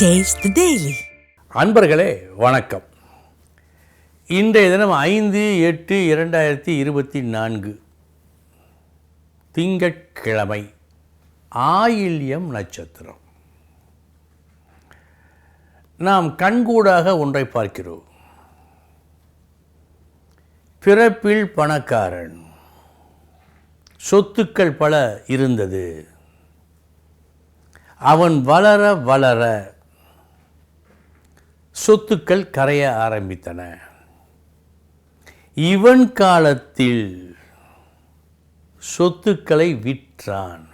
Taste daily அன்பர்களே வணக்கம். இன்றைய தினம் ஐந்து எட்டு இரண்டாயிரத்தி இருபத்தி நான்கு. திங்கட்கிழமை ஆயில்யம் நட்சத்திரம். நாம் கண்கூடாக ஒன்றை பார்க்கிறோம். பிறப்பில் பணக்காரன். சொத்துக்கள் பல இருந்தது. அவன் வளர வளர சொத்துக்கள் கரைய ஆரம்பித்தன. இவன் காலத்தில் சொத்துக்களை விற்றான்.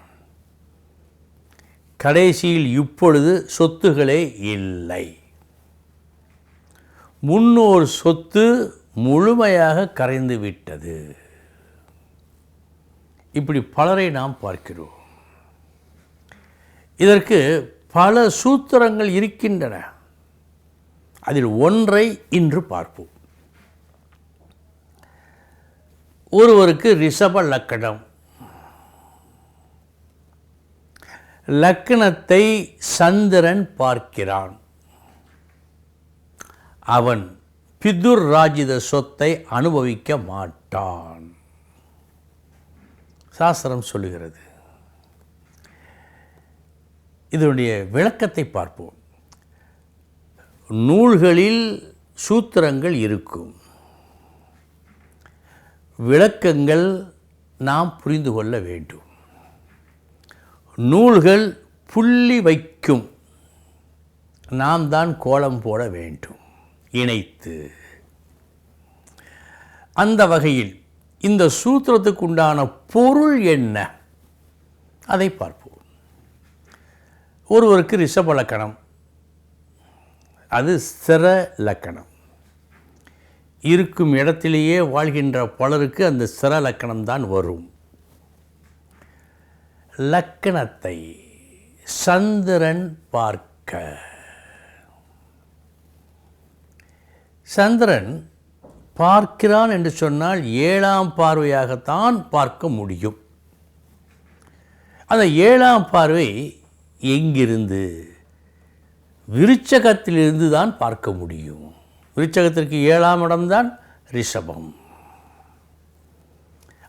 கடைசியில் இப்பொழுது சொத்துகளே இல்லை. முன்னோர் சொத்து முழுமையாக கரைந்து விட்டது. இப்படி பலரை நாம் பார்க்கிறோம். இதற்கு பல சூத்திரங்கள் இருக்கின்றன. அதில் ஒன்றை இன்று பார்ப்போம். ஒருவருக்கு ரிஷப லக்கணம். லக்கணத்தை சந்திரன் பார்க்கிறான். அவன் பிதுர் ராஜித சொத்தை அனுபவிக்க மாட்டான். சாஸ்திரம் சொல்லுகிறது. இதனுடைய விளக்கத்தை பார்ப்போம். நூல்களில் சூத்திரங்கள் இருக்கும். விளக்கங்கள் நாம் புரிந்து கொள்ள வேண்டும். நூல்கள் புள்ளி வைக்கும். நாம் தான் கோலம் போட வேண்டும். இணைத்து. அந்த வகையில் இந்த சூத்திரத்துக்கு உண்டான பொருள் என்ன? அதை பார்ப்போம். ஒருவருக்கு ரிஷபலக்கணம். அது ஸ்திர லக்கணம். இருக்கும் இடத்திலேயே வாழ்கின்ற பலருக்கு அந்த ஸ்திர லக்கணம்தான் வரும். லக்கணத்தை சந்திரன் பார்க்க. சந்திரன் பார்க்கிறான் என்று சொன்னால் ஏழாம் பார்வையாகத்தான் பார்க்க முடியும். அந்த ஏழாம் பார்வை எங்கிருந்து? விருச்சகத்திலிருந்து தான் பார்க்க முடியும். விருச்சகத்திற்கு ஏழாம் இடம்தான் ரிஷபம்.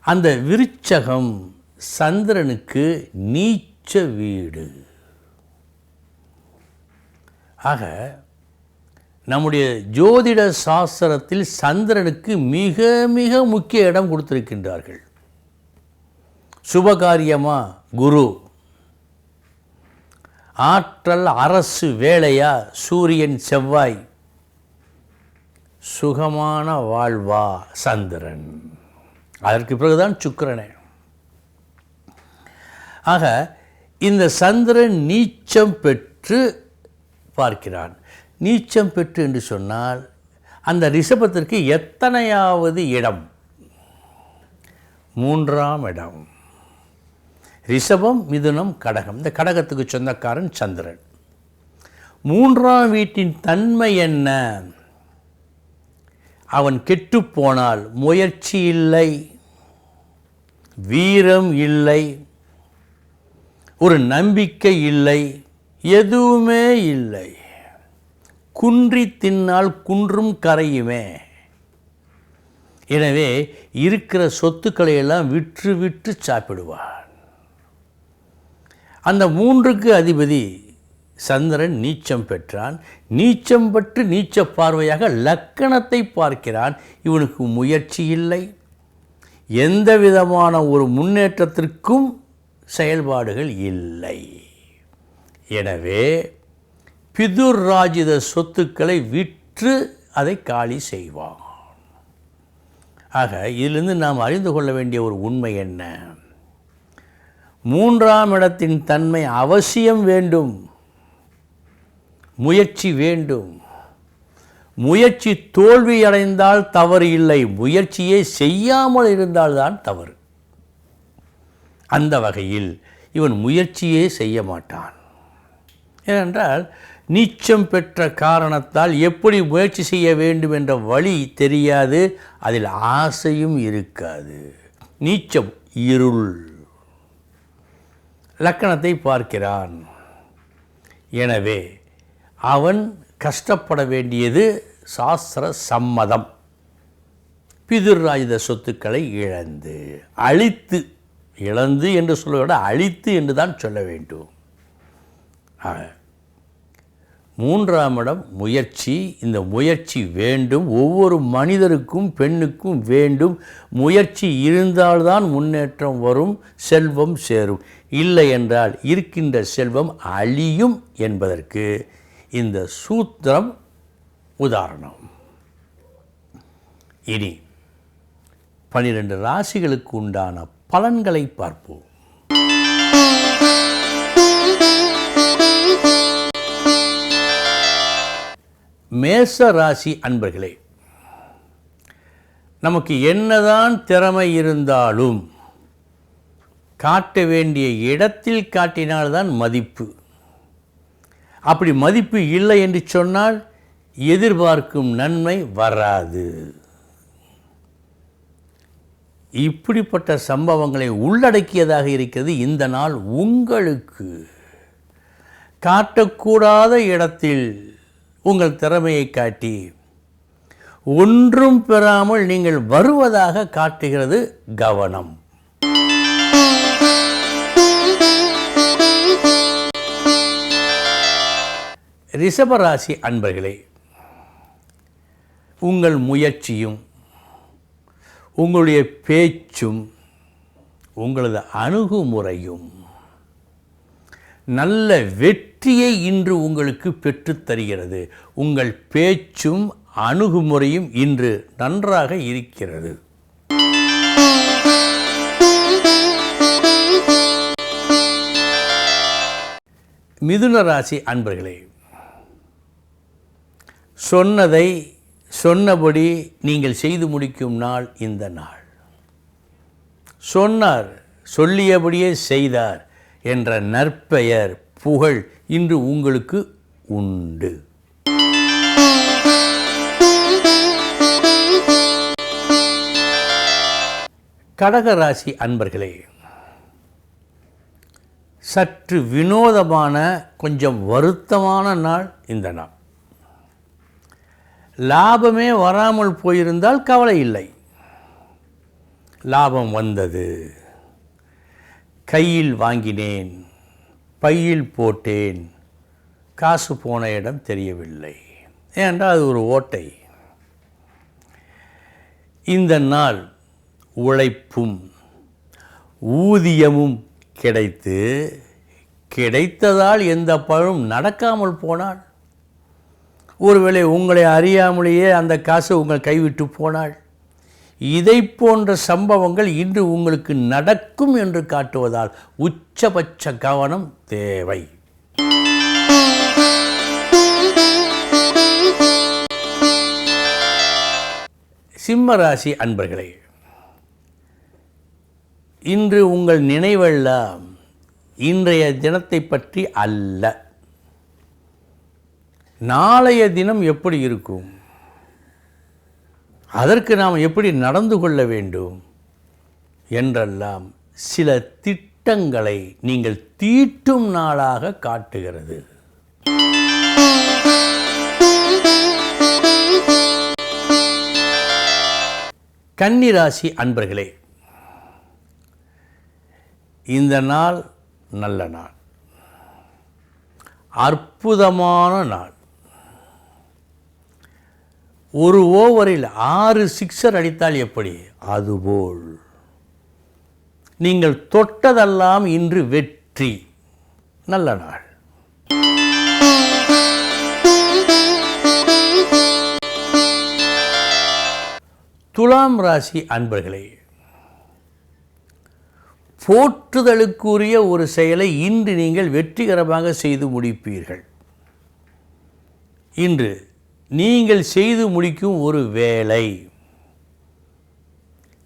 அந்த விருச்சகம் சந்திரனுக்கு நீச்ச வீடு. ஆக நம்முடைய ஜோதிட சாஸ்திரத்தில் சந்திரனுக்கு மிக மிக முக்கிய இடம் கொடுத்திருக்கின்றார்கள். சுபகாரியமா குரு ஆற்றல் அரசு வேலையா சூரியன் செவ்வாய். சுகமான வாழ்வா சந்திரன். அதற்கு பிறகுதான் சுக்கரனே. ஆக இந்த சந்திரன் நீச்சம் பெற்று பார்க்கிறான். நீச்சம் பெற்று என்று சொன்னால் அந்த ரிஷபத்திற்கு எத்தனையாவது இடம்? மூன்றாம் இடம். ரிஷபம் மிதுனம் கடகம். இந்த கடகத்துக்கு சொந்தக்காரன் சந்திரன். மூன்றாம் வீட்டின் தன்மை என்ன? அவன் கெட்டுப்போனால் முயற்சி இல்லை வீரம் இல்லை ஒரு நம்பிக்கை இல்லை எதுவுமே இல்லை. குன்றி தின்னால் குன்றும் கரையுமே. எனவே இருக்கிற சொத்துக்களை எல்லாம் விற்று விற்று சாப்பிடுவாள். அந்த மூன்றுக்கு அதிபதி சந்திரன் நீச்சம் பெற்றான். நீச்சம் பெற்று நீச்ச பார்வையாக லக்கணத்தை பார்க்கிறான். இவனுக்கு முயற்சி இல்லை. எந்த விதமான ஒரு முன்னேற்றத்திற்கும் செயல்பாடுகள் இல்லை. எனவே பிதுர் ராஜித சொத்துக்களை விற்று அதை காலி செய்வான். ஆக இதிலிருந்து நாம் அறிந்து கொள்ள வேண்டிய ஒரு உண்மை என்ன? மூன்றாம் இடத்தின் தன்மை அவசியம் வேண்டும். முயற்சி வேண்டும். முயற்சி தோல்வி அடைந்தால் தவறு இல்லை. முயற்சியே செய்யாமல் இருந்தால்தான் தவறு. அந்த வகையில் இவன் முயற்சியே செய்ய மாட்டான். ஏனென்றால் நீச்சம் பெற்ற காரணத்தால் எப்படி முயற்சி செய்ய வேண்டும் என்ற வழி தெரியாது. அதில் ஆசையும் இருக்காது. நீச்சம் இருள். லக்கணத்தை பார்க்கிறான். எனவே அவன் கஷ்டப்பட வேண்டியது சாஸ்திர சம்மதம். பிதுராயுத சொத்துக்களை இழந்து அழித்து இழந்து என்று சொல்ல விட அழித்து என்று தான் சொல்ல வேண்டும். மூன்றாம் இடம் முயற்சி. இந்த முயற்சி வேண்டும். ஒவ்வொரு மனிதருக்கும் பெண்ணுக்கும் வேண்டும். முயற்சி இருந்தால்தான் முன்னேற்றம் வரும் செல்வம் சேரும். இல்லை என்றால் இருக்கின்ற செல்வம் அழியும் என்பதற்கு இந்த சூத்திரம் உதாரணம். இனி பனிரெண்டு ராசிகளுக்கு உண்டான பலன்களை பார்ப்போம். மேச ராசி அன்பர்களே நமக்கு என்னதான் திறமை இருந்தாலும் காட்ட வேண்டிய இடத்தில் காட்டினால்தான் மதிப்பு. அப்படி மதிப்பு இல்லை என்று சொன்னால் எதிர்பார்க்கும் நன்மை வராது. இப்படிப்பட்ட சம்பவங்களை உள்ளடக்கியதாக இருக்கிறது இந்த நாள் உங்களுக்கு. காட்டக்கூடாத இடத்தில் உங்கள் திறமையை காட்டி ஒன்றும் பெறாமல் நீங்கள் வருவதாக காட்டுகிறது கவனம். ரிஷபராசி அன்பர்களே உங்கள் முயற்சியும் உங்களுடைய பேச்சும் உங்களது அணுகுமுறையும் நல்ல வெற்றியை இன்று உங்களுக்கு பெற்றுத் தருகிறது. உங்கள் பேச்சும் அணுகுமுறையும் இன்று நன்றாக இருக்கிறது. மிதுன ராசி அன்பர்களே சொன்னதை சொன்னபடி நீங்கள் செய்து முடிக்கும் நாள் இந்த நாள். சொன்னார் சொல்லியபடியே செய்தார் என்ற நற்பெயர் புகழ் இன்று உங்களுக்கு உண்டு. கடகராசி அன்பர்களே சற்று வினோதமான கொஞ்சம் வருத்தமான நாள் இந்த நாள். லாபமே வராமல் போயிருந்தால் கவலை இல்லை. லாபம் வந்தது. கையில் வாங்கினேன் பையில் போட்டேன். காசு போன இடம் தெரியவில்லை. ஏனென்றால் அது ஒரு ஓட்டை. இந்த நாள் உழைப்பும் ஊதியமும் கிடைத்து கிடைத்ததால் எந்த பழம் நடக்காமல் போனால் ஒருவேளை உங்களை அறியாமலேயே அந்த காசு உங்கள் கைவிட்டு போனாள். இதை போன்ற சம்பவங்கள் இன்று உங்களுக்கு நடக்கும் என்று காட்டுவதால் உச்சபட்ச கவனம் தேவை. சிம்மராசி அன்பர்களே இன்று உங்கள் நினைவெல்லாம் இன்றைய தினத்தை பற்றி அல்ல. நாளைய தினம் எப்படி இருக்கும்? அதற்கு நாம் எப்படி நடந்து கொள்ள வேண்டும்? என்றெல்லாம் சில திட்டங்களை நீங்கள் தீட்டும் நாளாக காட்டுகிறது. கன்னிராசி அன்பர்களே இந்த நாள் நல்ல நாள். அற்புதமான நாள். ஒரு ஓவரில் ஆறு சிக்ஸர் அடித்தால் எப்படி? அதுபோல். நீங்கள் தொட்டதெல்லாம் இன்று வெற்றி. நல்ல நாள். துலாம் ராசி அன்பர்களே போற்றுதலுக்குரிய ஒரு செயலை இன்று நீங்கள் வெற்றிகரமாக செய்து முடிப்பீர்கள். இன்று நீங்கள் செய்து முடிக்கும் ஒரு வேலை.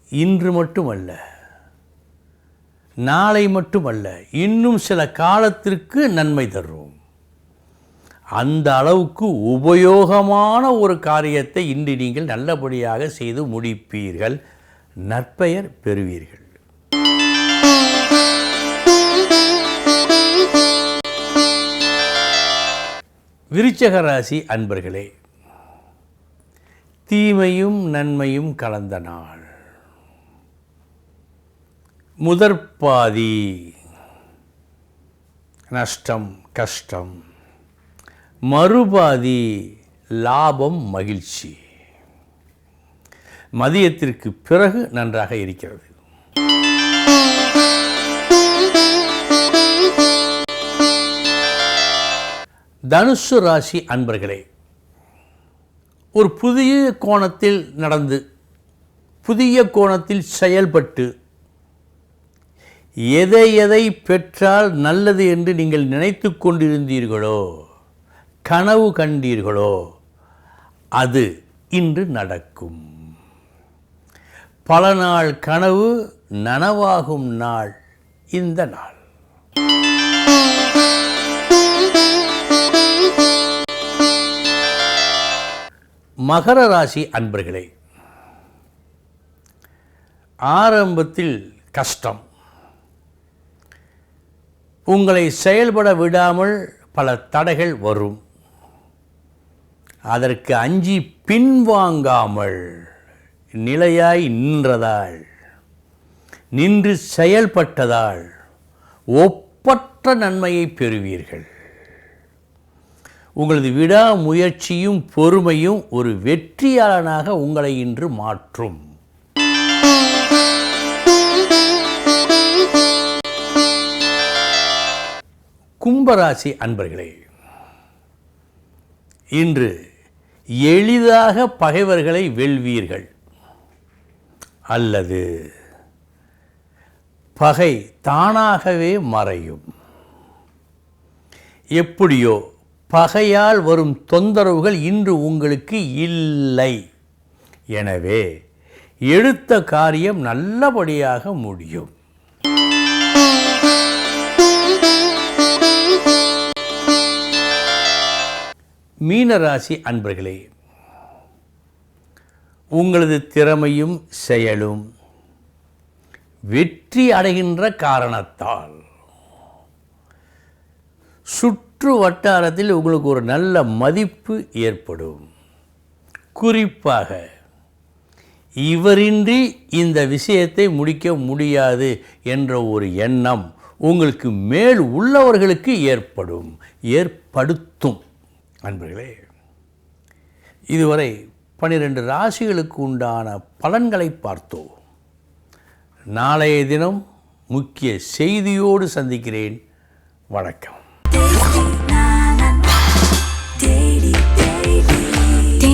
இன்று மட்டுமல்ல நாளை மட்டுமல்ல இன்னும் சில காலத்திற்கு நன்மை தரும். அந்த அளவுக்கு உபயோகமான ஒரு காரியத்தை இன்று நீங்கள் நல்லபடியாக செய்து முடிப்பீர்கள். நற்பெயர் பெறுவீர்கள். விருச்சக ராசி அன்பர்களே தீமையும் நன்மையும் கலந்த நாள். முதற்பாதி நஷ்டம் கஷ்டம். மறுபாதி லாபம் மகிழ்ச்சி. மதியத்திற்கு பிறகு நன்றாக இருக்கிறது. தனுசு ராசி அன்பர்களே ஒரு புதிய கோணத்தில் நடந்து புதிய கோணத்தில் செயல்பட்டு எதை எதை பெற்றால் நல்லது என்று நீங்கள் நினைத்து கொண்டிருந்தீர்களோ கனவு கண்டீர்களோ அது இன்று நடக்கும். பல நாள் கனவு நனவாகும் நாள் இந்த நாள். மகர ராசி அன்பர்களே ஆரம்பத்தில் கஷ்டம். உங்களை செயல்பட விடாமல் பல தடைகள் வரும். அதற்கு அஞ்சி பின்வாங்காமல் நிலையாய் நின்றதால் நின்று செயல்பட்டதால் ஒப்பற்ற நன்மையை பெறுவீர்கள். உங்களது விடாமுயற்சியும் பொறுமையும் ஒரு வெற்றியாளனாக உங்களை இன்று மாற்றும். கும்பராசி அன்பர்களே இன்று எளிதாக பகைவர்களை வெல்வீர்கள் அல்லது பகை தானாகவே மறையும். எப்படியோ பகையால் வரும் தொந்தரவுகள் இன்று உங்களுக்கு இல்லை. எனவே எடுத்த காரியம் நல்லபடியாக முடியும். மீனராசி அன்பர்களே உங்களது திறமையும் செயலும் வெற்றி அடைகின்ற காரணத்தால் சுற்று சுற்று வட்டாரத்தில் உங்களுக்கு ஒரு நல்ல மதிப்பு ஏற்படும். குறிப்பாக இவரின்றி இந்த விஷயத்தை முடிக்க முடியாது என்ற ஒரு எண்ணம் உங்களுக்கு மேல் உள்ளவர்களுக்கு ஏற்படும் ஏற்படுத்தும். அன்பர்களே இதுவரை பனிரெண்டு ராசிகளுக்கு உண்டான பலன்களை பார்த்தோம். நாளைய தினம் முக்கிய செய்தியோடு சந்திக்கிறேன். வணக்கம்.